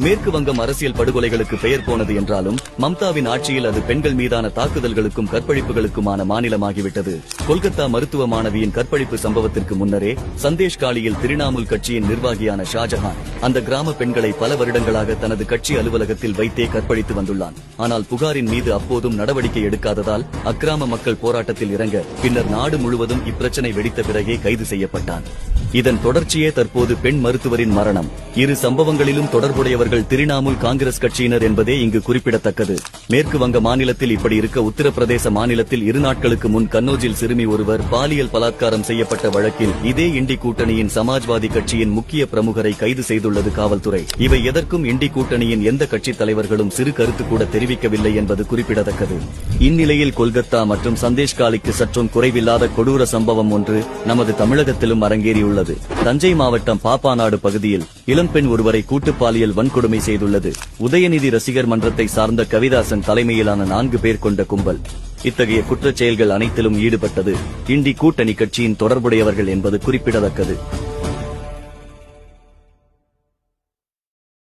மேற்கு வங்கம் அரசியல் படுகொலைகளுக்கு பெயர் போனது என்றாலும் மம்தாவின் ஆட்சியில் அது பெண்கள் மீதான தாக்குதல்களுக்கும் கற்பழிப்புகளுக்குமான மாநிலமாகிவிட்டது. கொல்கத்தா மருத்துவ மாணவியின் கற்பழிப்பு சம்பவத்திற்கு முன்னரே சந்தேஷ் காலியில் திரிணாமுல் கட்சியின் நிர்வாகியான ஷாஜஹான் அந்த கிராம பெண்களை பல வருடங்களாக தனது கட்சி அலுவலகத்தில் வைத்தே கற்பழித்து வந்துள்ளான். ஆனால் புகாரின் மீது அப்போதும் நடவடிக்கை எடுக்காததால் அக்கிராம மக்கள் போராட்டத்தில் இறங்க பின்னர் நாடு முழுவதும் இப்பிரச்சனை வெடித்த பிறகே கைது செய்யப்பட்டான். இதன் தொடர்ச்சியே தற்போது பெண் மருத்துவரின் மரணம். இரு சம்பவங்களிலும் தொடர்புடையவர்கள் திரிணாமுல் காங்கிரஸ் கட்சியினர் என்பதே இங்கு குறிப்பிடத்தக்கது. மேற்கு வங்க மாநிலத்தில் இப்படி இருக்க உத்தரப்பிரதேச மாநிலத்தில் இரு நாட்களுக்கு முன் கன்னோஜில் சிறுமி ஒருவர் பாலியல் பலாத்காரம் செய்யப்பட்ட வழக்கில் இதே இண்டி கூட்டணியின் சமாஜ்வாதி கட்சியின் முக்கிய பிரமுகரை கைது செய்துள்ளது காவல்துறை. இவை எதற்கும் இண்டி கூட்டணியின் எந்த கட்சி தலைவர்களும் சிறு கருத்து கூட தெரிவிக்கவில்லை என்பது குறிப்பிடத்தக்கது. இந்நிலையில் கொல்கத்தா மற்றும் சந்தேஷ்காலிக்கு சற்றும் குறைவில்லாத கொடூர சம்பவம் ஒன்று நமது தமிழகத்திலும் அரங்கேறியுள்ளது. தஞ்சை மாவட்டம் பாப்பாநாடு பகுதியில் இளம்பெண் ஒருவரை கூட்டு பாலியல் வன்கொடுமை செய்துள்ளது. உதயநிதி ரசிகர் மன்றத்தை சார்ந்த கவிதாசன் தலைமையிலான நான்கு பேர் கொண்ட கும்பல். இத்தகைய குற்றச் செயல்கள் அனைத்திலும் ஈடுபட்டது. இண்டி கூட்டணி கட்சியின் தொடர்புடையவர்கள் என்பது குறிப்பிடத்தக்கது.